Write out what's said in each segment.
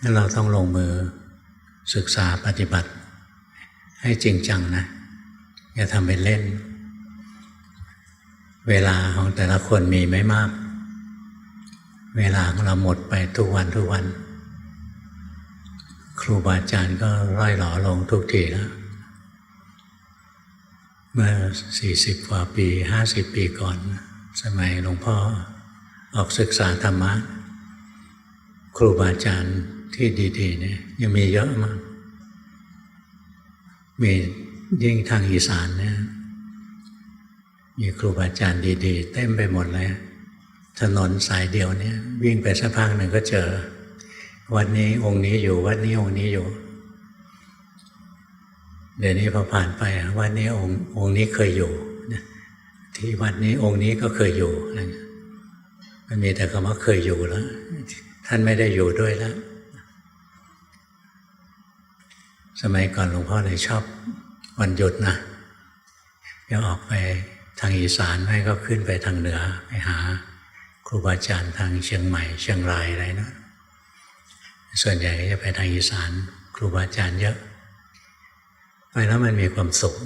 งั้นเราต้องลงมือศึกษาปฏิบัติ ให้จริงจังนะ อย่าทำเป็นเล่น เวลาของแต่ละคนมีไม่มาก เวลาของเราหมดไปทุกวันทุกวัน ครูบาอาจารย์ก็ร่อยหล่อลงทุกทีแล้วเมื่อ40กว่าปี50ปีก่อน สมัยหลวงพ่อออกศึกษาธรรมะ ครูบาอาจารย์ ที่ดีๆเนี่ยยังมีเยอะมาก มียิ่งทางอีสานเนี่ยมีครูบาอาจารย์ดีๆ เต็มไปหมดเลย ถนนสายเดียวเนี่ย วิ่งไปสักพักหนึ่งก็เจอ วัดนี้องค์นี้อยู่วัดนี้องค์นี้อยู่ เดี๋ยวนี้พอผ่านไปวัดนี้องค์องค์นี้เคยอยู่ ที่วัดนี้องค์นี้ก็เคยอยู่ มันมีแต่คำว่าเคยอยู่แล้ว ท่านไม่ได้อยู่ด้วยแล้ว สมัยก่อนหลวงพ่อเลยชอบวันหยุดนะจะออกไปทางอีสานไม่ก็ขึ้นไปทางเหนือไปหา ครูบาอาจารย์ทางเชียงใหม่ เชียงรายอะไรนะส่วนใหญ่ก็จะไปทางอีสาน ครูบาอาจารย์เยอะ ไปแล้วมันมีความสุข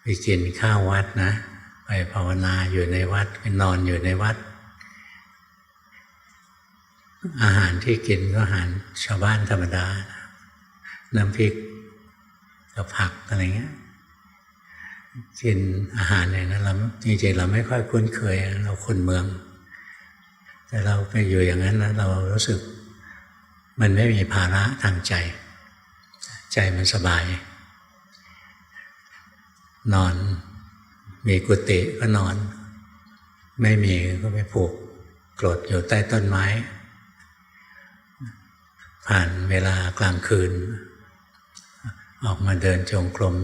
ไปกินข้าววัดนะ ไปภาวนาอยู่ในวัดไปนอนอยู่ในวัด อาหารที่กินก็อาหารชาวบ้านธรรมดาน้ น้ำพริกกับผักอะไรเงี้ยกินอาหารอย่างนั้นเราจริงๆเราไม่ค่อยคุ้นเคย เราคนเมือง แต่เราไปอยู่อย่างนั้นนะเรารู้สึก มันไม่มีภาระทางใจ ใจมันสบาย นอน มีกุฏิก็นอน ไม่มีก็ไปผูกกรดอยู่ใต้ต้นไม้ ผ่านเวลากลางคืน ออกมาเดินจงกรม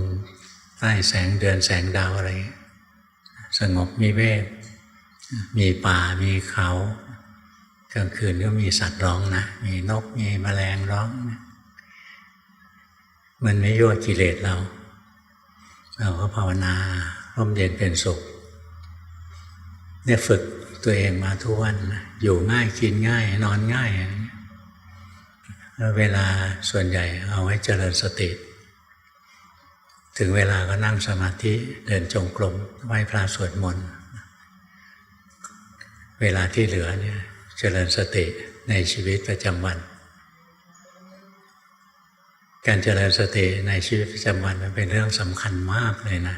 ใต้แสงเดือนแสงดาวอะไร สงบมีเวทมีป่ามีเขากลางคืนก็มีสัตว์ร้องนะ มีนกมีแมลงร้องนะมันไม่ยั่วกิเลสเรา เราก็ภาวนาร่มเย็นเป็นสุขเนี่ยฝึกตัวเองมาทุกวันนะอยู่ง่ายกินง่าย นอนง่ายอะไรเงี้ยแล้วเวลาส่วนใหญ่เอาไว้เจริญสติ ถึงเวลาก็นั่งสมาธิเดินจงกรมไหว้พระสวดมนต์เวลาที่เหลือเนี่ยเจริญสติในชีวิตประจำวัน การเจริญสติในชีวิตประจำวันมันเป็นเรื่องสำคัญมากเลยนะ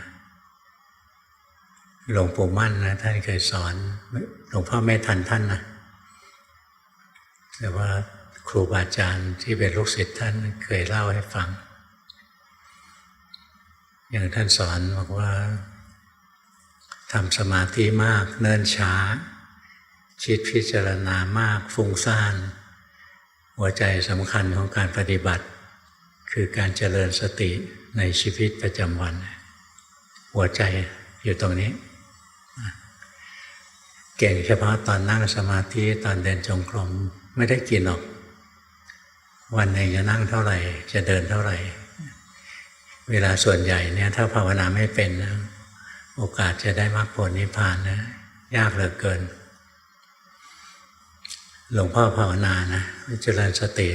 หลวงปู่มั่นนะท่านเคยสอนหลวงพ่อไม่ทันท่านนะแต่ว่าครูบาอาจารย์ที่เป็นลูกศิษย์ท่านเคยเล่าให้ฟัง อย่างท่านสอนบอกว่าทำสมาธิมากเนิ่นช้า คิดพิจารณามากฟุ้งซ่าน หัวใจสำคัญของการปฏิบัติ คือการเจริญสติในชีวิตประจำวัน หัวใจอยู่ตรงนี้ เก่งเฉพาะตอนนั่งสมาธิตอนเดินจงกรมไม่ได้กินหรอก วันหนึ่งจะนั่งเท่าไหร่ จะเดินเท่าไหร่ เวลาส่วนใหญ่เนี่ยถ้าภาวนาไม่เป็นนะโอกาสจะได้มรรคผลนิพพานนะยากเหลือเกิน หลวงพ่อภาวนานะเจริญสติ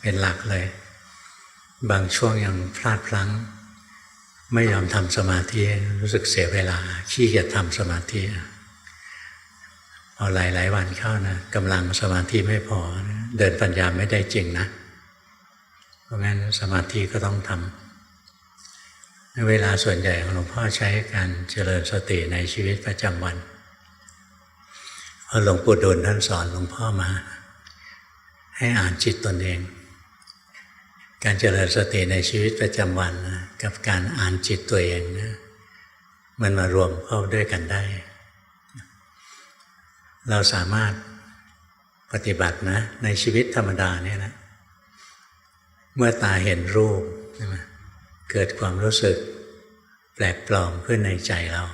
เป็นหลักเลย บางช่วงยังพลาดพลั้ง ไม่ยอมทำสมาธิรู้สึกเสียเวลาขี้เกียจทำสมาธิพอหลายๆวันเข้านะกำลังสมาธิไม่พอนะเดินปัญญาไม่ได้จริงนะ เพราะงั้นสมาธิก็ต้องทำ เวลาส่วนใหญ่ของหลวงพ่อใช้การเจริญสติในชีวิตประจำวันพอหลวงปู่ดูลท่านสอนหลวงพ่อมา ให้อ่านจิตตนเอง การเจริญสติในชีวิตประจำวันนะกับการอ่านจิตตัวเองนะมันมารวมเข้าด้วยกันได้ เราสามารถปฏิบัตินะในชีวิตธรรมดาเนี่ยนะเมื่อตาเห็นรูป เกิดความรู้สึกแปลกปลอมขึ้นในใจเรา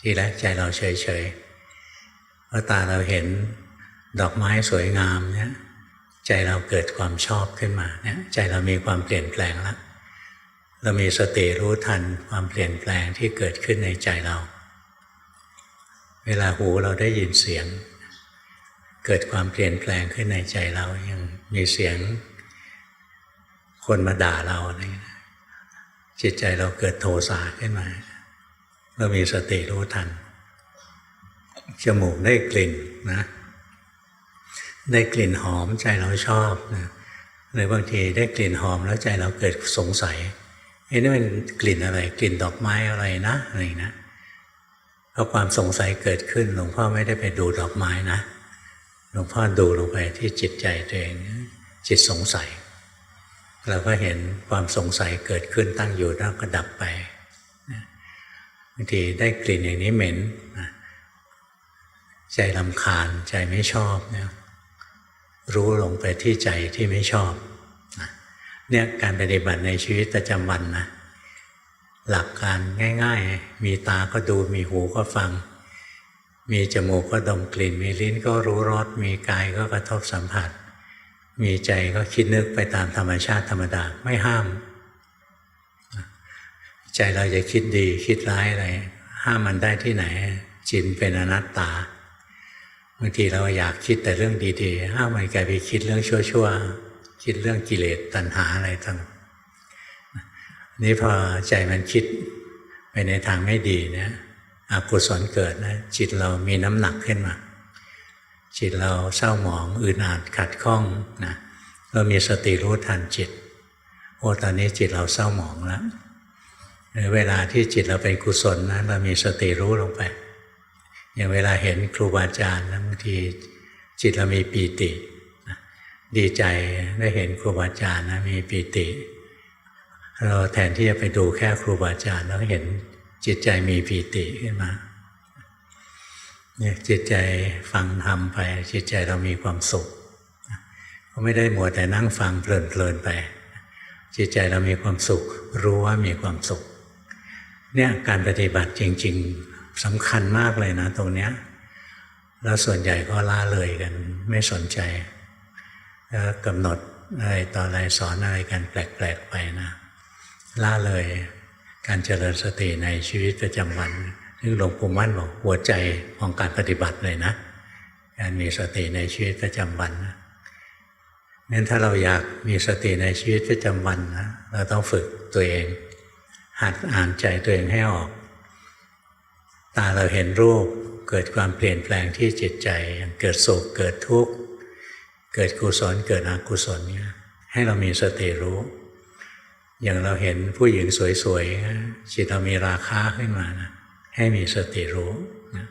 ทีแรกใจเราเฉยๆพอตาเราเห็นดอกไม้สวยงามเนี่ยใจเราเกิดความชอบขึ้นมาเนี่ยใจเรามีความเปลี่ยนแปลงแล้วเรามีสติรู้ทันความเปลี่ยนแปลงที่เกิดขึ้นในใจเรา เวลาหูเราได้ยินเสียง เกิดความเปลี่ยนแปลงขึ้นในใจเรายังมีเสียง คนมาด่าเราอะไรเงี้ย จิตใจเราเกิดโทสะขึ้นมา เรามีสติรู้ทัน จมูกได้กลิ่นนะ ได้กลิ่นหอมใจเราชอบนะหรือบางทีได้กลิ่นหอมแล้วใจเราเกิดสงสัยเอ๊ะนี่มันกลิ่นอะไร กลิ่นดอกไม้อะไรนะอะไรนะพอความสงสัยเกิดขึ้นหลวงพ่อไม่ได้ไปดูดอกไม้นะหลวงพ่อดูลงไปที่จิตใจตัวเองจิตสงสัย เราก็เห็นความสงสัยเกิดขึ้นตั้งอยู่แล้วก็ดับไปบางทีได้กลิ่นอย่างนี้เหม็นใจลำคาญใจไม่ชอบเนี่ยรู้ลงไปที่ใจที่ไม่ชอบเนี่ยการปฏิบัติในชีวิตประจำวันนะหลักการง่าย ๆ มีตาก็ดูมีหูก็ฟัง มีจมูกก็ดมกลิ่น มีลิ้นก็รู้รสมีกายก็กระทบสัมผัส มีใจก็คิดนึกไปตามธรรมชาติธรรมดาไม่ห้าม ใจเราจะคิดดีคิดร้ายอะไร ห้ามมันได้ที่ไหน จินเป็นอนัตตาบางทีเราอยากคิดแต่เรื่องดีๆห้ามมันกลายไปคิดเรื่องชั่วๆคิดเรื่องกิเลสตัณหาอะไรต่างนี่พอใจมันคิดไปในทางไม่ดีเนี่ยอกุศลเกิดนะจิตเรามีน้ำหนักขึ้นมา จิตเราเศร้าหมองอื่นอาจขัดข้องนะเรามีสติรู้ทันจิตโอ้ตอนนี้จิตเราเศร้าหมองแล้วหรือเวลาที่จิตเราเป็นกุศลนะเรามีสติรู้ลงไป อย่างเวลาเห็นครูบาอาจารย์นะบางทีจิตเรามีปีติ ดีใจได้เห็นครูบาอาจารย์นะมีปีติ เราแทนที่จะไปดูแค่ครูบาอาจารย์แล้วเห็นจิตใจมีปีติขึ้นมา เนี่ยจิตใจฟังทำไปจิตใจเรามีความสุขก็ไม่ได้หมัวแต่นั่งฟังเพลินๆไป จิตใจเรามีความสุข รู้ว่ามีความสุขเนี่ยการปฏิบัติจริง ๆสำคัญมากเลยนะตรงเนี้ยแล้วส่วนใหญ่ก็ล่าเลยกัน ไม่สนใจแล้วกำหนดอะไรต่ออะไรสอนอะไรกันแปลกๆไปนะล่าเลยการเจริญสติในชีวิตประจำวัน ซึ่หลวงปู่มั่นบอกหัวใจของการปฏิบัติเลยนะการมีสติในชีวิตประจำวันนะงั้นถ้าเราอยากมีสติในชีวิตประจำวันนะเราต้องฝึกตัวเอง หัดอ่านใจตัวเองให้ออก ตาเราเห็นรูปเกิดความเปลี่ยนแปลงที่จิตใจเกิดสุขเกิดทุกข์เกิดกุศลเกิดอกุศลเนี่ยให้เรามีสติรู้ อย่างเราเห็นผู้หญิงสวยๆจิตเรามีราคาขึ้นมานะ ให้มีสติรู้นะ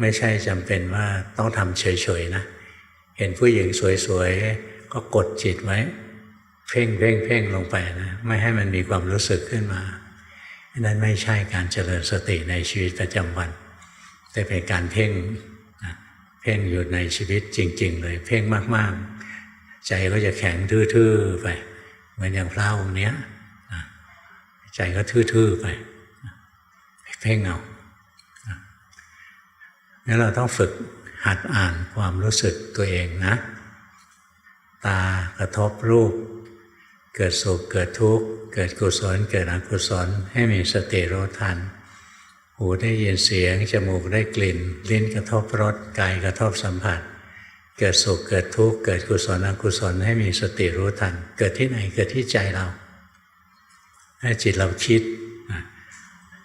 ไม่ใช่จำเป็นว่าต้องทำเฉยๆนะ เห็นผู้หญิงสวยๆ ก็กดจิตไว้ เพ่งเพ่งเพ่งลงไปนะ ไม่ให้มันมีความรู้สึกขึ้นมานั่นไม่ใช่การเจริญสติในชีวิตประจำวัน แต่เป็นการเพ่งนะเพ่งอยู่ในชีวิตจริง ๆ เลย เพ่งมากๆ ใจก็จะแข็งทื่อๆไป เหมือนอย่างพระองค์เนี้ยนะใจก็ทื่อๆไป เพ่งเอางั้นเราต้องฝึกหัดอ่านความรู้สึกตัวเองนะ ตากระทบรูป เกิดสุขเกิดทุกข์ เกิดกุศล เกิดอกุศล ให้มีสติรู้ทัน หูได้ยินเสียง จมูกได้กลิ่น ลิ้นกระทบรสกายกระทบสัมผัส เกิดสุขเกิดทุกข์ เกิดกุศลอกุศล ให้มีสติรู้ทัน เกิดที่ไหนเกิดที่ใจเราให้จิตเราคิด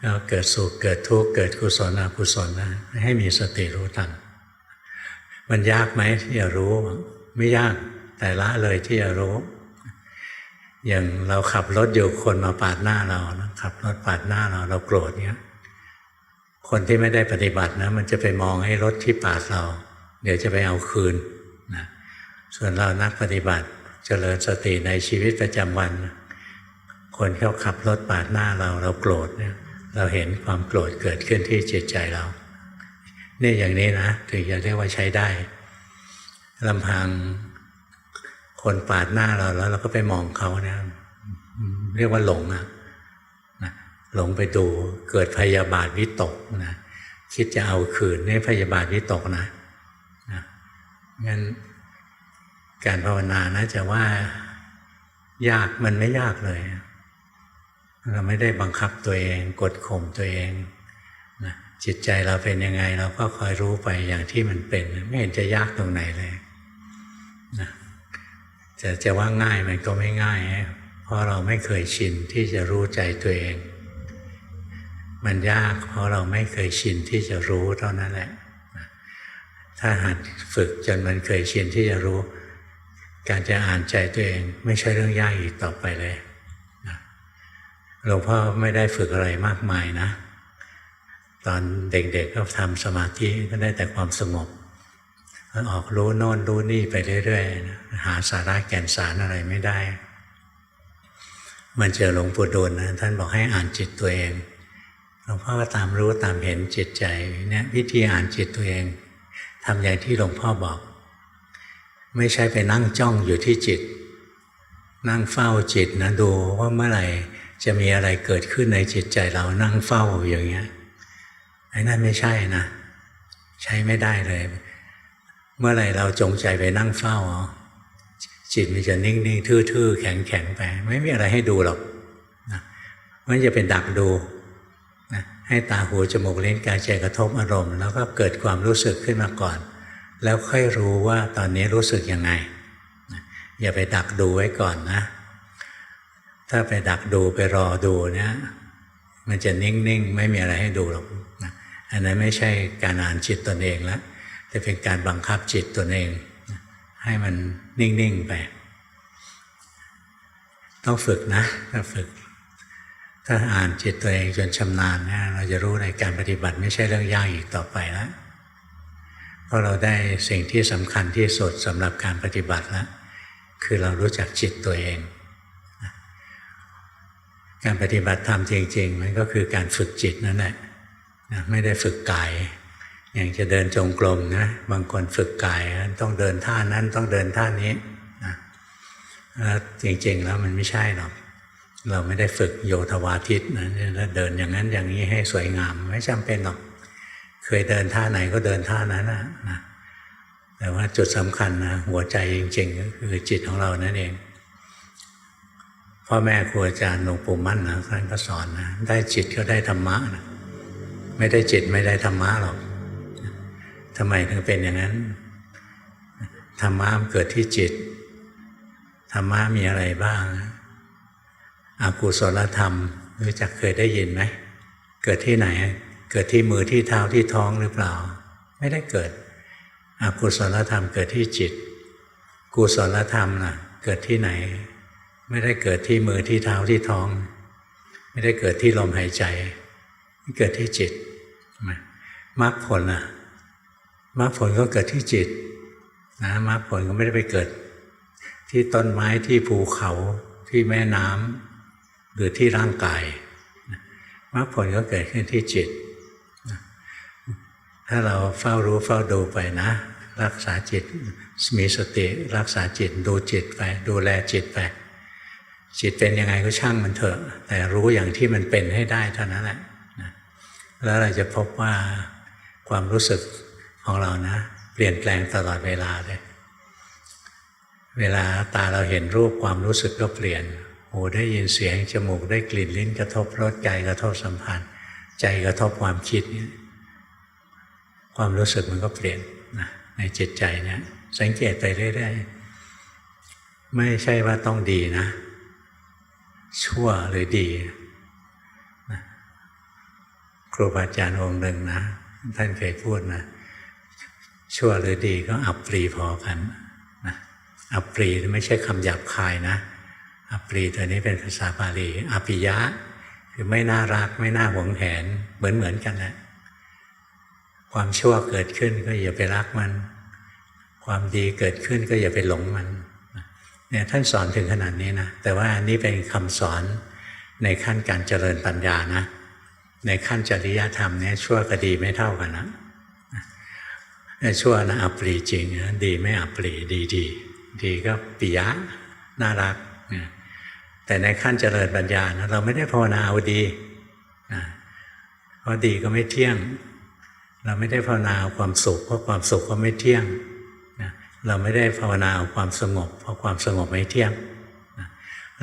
เราเกิดสุขเกิดทุกข์เกิดกุศลอกุศลนะให้มีสติรู้ทันมันยากไหมที่จะรู้ ไม่ยากแต่ละเลยที่จะรู้ อย่างเราขับรถอยู่คนมาปาดหน้าเรานะขับรถปาดหน้าเราเราโกรธเนี้ยคนที่ไม่ได้ปฏิบัตินะ มันจะไปมองให้รถที่ปาดเรา เดี๋ยวจะไปเอาคืนนะส่วนเรานักปฏิบัติจเจริญสติในชีวิตประจำวัน คนเขาขับรถปาดหน้าเราเราโกรธเนี่ย เราเห็นความโกรธเกิดขึ้นที่จิตใจเรานี่อย่างนี้นะถึงจะเรียกว่าใช้ได้ลำพังคนปาดหน้าเราแล้วเราก็ไปมองเขาเนี่ยเรียกว่าหลงอะนะหลงไปดูเกิดพยาบาทวิตกนะคิดจะเอาคืนนี่พยาบาทวิตกนะนะงั้นการภาวนานะจะว่ายากมันไม่ยากเลย เราไม่ได้บังคับตัวเอง กดข่มตัวเองนะจิตใจเราเป็นยังไง เราก็คอยรู้ไปอย่างที่มันเป็น ไม่เห็นจะยากตรงไหนเลยนะจะจะว่าง่ายมันก็ไม่ง่าย เพราะเราไม่เคยชินที่จะรู้ใจตัวเอง มันยากเพราะเราไม่เคยชินที่จะรู้เท่านั้นแหละ ถ้าหัดฝึกจนมันเคยชินที่จะรู้ การจะอ่านใจตัวเอง ไม่ใช่เรื่องยากอีกต่อไปเลย หลวงพ่อไม่ได้ฝึกอะไรมากมายนะ ตอนเด็กๆก็ทำสมาธิก็ได้แต่ความสงบออกรู้โน่นรู้นี่ไปเรื่อยๆ หาสาระแก่นสารอะไรไม่ได้ มันเจอหลวงปู่ดูลนะท่านบอกให้อ่านจิตตัวเองหลวงพ่อก็ตามรู้ตามเห็นจิตใจเนี่ยวิธีอ่านจิตตัวเองทำอย่างที่หลวงพ่อบอก ไม่ใช่ไปนั่งจ้องอยู่ที่จิต นั่งเฝ้าจิตนะดูว่าเมื่อไหร่ จะมีอะไรเกิดขึ้นในจิตใจเรานั่งเฝ้าอย่างเงี้ยไอ้นั่นไม่ใช่นะ ใช้ไม่ได้เลย เมื่อไหร่เราจงใจไปนั่งเฝ้าเอจิตมันจะนิ่งๆทื่อๆแข็งๆไป ไม่มีอะไรให้ดูหรอกนะมันจะเป็นดักดูนะให้ตาหูจมูกลิ้นกายใจกระทบอารมณ์ แล้วก็เกิดความรู้สึกขึ้นมาก่อน แล้วค่อยรู้ว่าตอนนี้รู้สึกยังไงนะอย่าไปดักดูไว้ก่อนนะ ถ้าไปดักดูไปรอดูเนี่ยมันจะนิ่งๆ ไม่มีอะไรให้ดูหรอกนะอันนั้นไม่ใช่การอ่านจิตตนเองแล้วแต่เป็นการบังคับจิตตนเอง ให้มันนิ่งๆไป ต้องฝึกนะถ้าฝึก ถ้าอ่านจิตตัวเองจนชำนาญนะเราจะรู้ในการปฏิบัติไม่ใช่เรื่องยากอีกต่อไปแล้วเพราะเราได้สิ่งที่สำคัญที่สุดสำหรับการปฏิบัติแล้วคือเรารู้จักจิตตัวเอง การปฏิบัติธรรมจริง ๆ มันก็คือการฝึกจิตนั่นแหละนะไม่ได้ฝึกกาย อย่างจะเดินจงกรมนะบางคนฝึกกายต้องเดินท่านั้นต้องเดินท่านี้นะแล้วจริง ๆ แล้วมันไม่ใช่หรอกเราไม่ได้ฝึกโยธวาทิตนะแล้วเดินอย่างนั้นอย่างนี้ให้สวยงามไม่จำเป็นหรอก เคยเดินท่าไหนก็เดินท่านั้นนะนะแต่ว่าจุดสำคัญนะหัวใจจริง ๆ ก็คือจิตของเรานั่นเอง พ่อแม่ครูอาจารย์หลวงปู่มั่นนะท่านก็สอนนะได้จิตก็ได้ธรรมะนะไม่ได้จิตไม่ได้ธรรมะหรอกทำไมถึงเป็นอย่างนั้นธรรมะมันเกิดที่จิตธรรมะมีอะไรบ้างอากุศลธรรมรู้จักเคยได้ยินไหมเกิดที่ไหน เกิดที่มือที่เท้าที่ท้องหรือเปล่า ไม่ได้เกิดอกุศลธรรมเกิดที่จิต กุศลธรรมนะเกิดที่ไหน ไม่ได้เกิดที่มือที่เท้าที่ท้อง ไม่ได้เกิดที่ลมหายใจเกิดที่จิตมรรคผลอนะมรรคผลก็เกิดที่จิตนะมรรคผลก็ไม่ได้ไปเกิด ที่ต้นไม้ที่ภูเขาที่แม่น้ำหรือที่ร่างกายมรรคผลก็เกิดขึ้นที่จิต ถ้าเราเฝ้ารู้เฝ้าดูไปนะ รักษาจิตมีสติ รักษาจิตดูจิตไป ดูแลจิตไป จิตเป็นยังไงก็ช่างมันเถอะแต่รู้อย่างที่มันเป็นให้ได้เท่านั้นแหละแล้วเราจะพบว่าความรู้สึกของเรานะ เปลี่ยนแปลงตลอดเวลาเลย เวลาตาเราเห็นรูปความรู้สึกก็เปลี่ยนหูได้ยินเสียงจมูกได้กลิ่นลิ้นกระทบรสใจกระทบสัมผัสใจกระทบความคิดนี่ความรู้สึกมันก็เปลี่ยนนะในจิตใจเนี่ยสังเกตไปเรื่อยๆไม่ใช่ว่าต้องดีนะ ชั่วหรือดีนะครูบาอาจารย์องค์หนึ่งนะ ท่านเคยพูดนะ ชั่วหรือดีก็อับปรีพอกันนะอับปรีไม่ใช่คำหยาบคายนะ อับปรีตัวนี้เป็นภาษาบาลีอภิยะคือไม่น่ารักไม่น่าหวงแหน เหมือนเหมือนกันแหละความชั่วเกิดขึ้นก็อย่าไปรักมัน ความดีเกิดขึ้นก็อย่าไปหลงมัน เนี่ยท่านสอนถึงขนาดนี้นะแต่ว่าอันนี้เป็นคำสอนในขั้นการเจริญปัญญานะ ในขั้นจริยธรรมเนี่ยชั่วกับดีไม่เท่ากันนะชั่วนะอัปรีจริงนะดีไม่อัปรีดีดีดีก็ปิยะน่ารักนะแต่ในขั้นเจริญปัญญานะเราไม่ได้ภาวนาเอาดีนะเพราะดีก็ไม่เที่ยง เราไม่ได้ภาวนาเอาความสุขเพราะความสุขก็ไม่เที่ยง เราไม่ได้ภาวนาเอาความสงบ เพราะความสงบไม่เที่ยง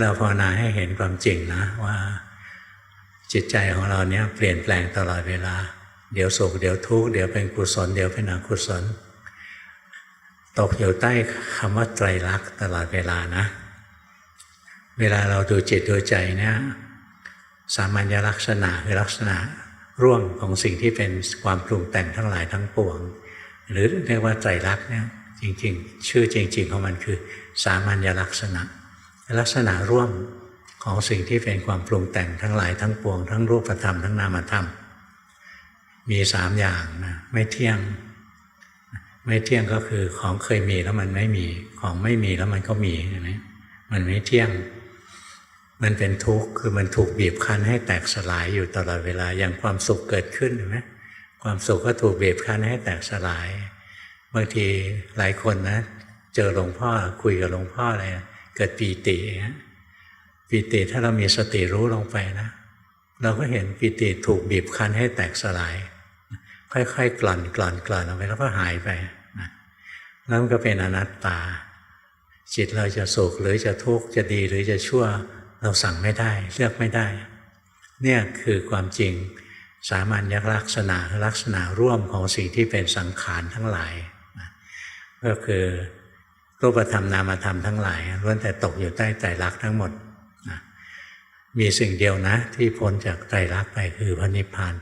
เราภาวนาให้เห็นความจริงนะว่าจิตใจของเราเนี่ยเปลี่ยนแปลงตลอดเวลา เดี๋ยวสุขเดี๋ยวทุกข์เดี๋ยวเป็นกุศล เดี๋ยวเป็นอกุศล ตกอยู่ใต้คำว่าไตรลักษณ์ตลอดเวลานะ เวลาเราดูจิตดูใจเนี่ยสามัญลักษณะคือลักษณะร่วมของสิ่งที่เป็นความปรุงแต่งทั้งหลายทั้งปวง หรือเรียกว่าไตรลักษณ์เนี่ย จริงๆ ชื่อจริง ๆ ของมันคือ สามัญลักษณะ ลักษณะร่วมของสิ่งที่เป็นความปรุงแต่งทั้งหลายทั้งปวง ทั้งรูปธรรมทั้งนามธรรม มีสามอย่างนะไม่เที่ยง ไม่เที่ยงก็คือของเคยมีแล้วมันไม่มี ของไม่มีแล้วมันก็มีเห็นไหมมันไม่เที่ยง มันเป็นทุกข์คือมันถูกบีบคั้นให้แตกสลายอยู่ตลอดเวลาอย่างความสุขเกิดขึ้นเห็นไหมความสุขก็ถูกบีบคั้นให้แตกสลาย บางทีหลายคนนะ เจอหลวงพ่อคุยกับหลวงพ่ออะไรเกิดปีติฮะปีติถ้าเรามีสติรู้ลงไปนะ เราก็เห็นปีติถูกบีบคั้นให้แตกสลาย ค่อยๆ กลั่นกลั่นกลั่นออกไปแล้วก็หายไปนะแล้วมันก็เป็นอนัตตา จิตเราจะสุขหรือจะทุกข์จะดีหรือจะชั่วเราสั่งไม่ได้ เลือกไม่ได้ เนี่ยคือความจริงสามัญลักษณะลักษณะร่วมของสิ่งที่เป็นสังขารทั้งหลาย ก็คือรูปธรรมนามธรรมทั้งหลายล้วนแต่ตกอยู่ใต้ไตรลักษณ์ทั้งหมดนะมีสิ่งเดียวนะ ที่พ้นจากไตรลักษณ์ไปคือพระนิพพาน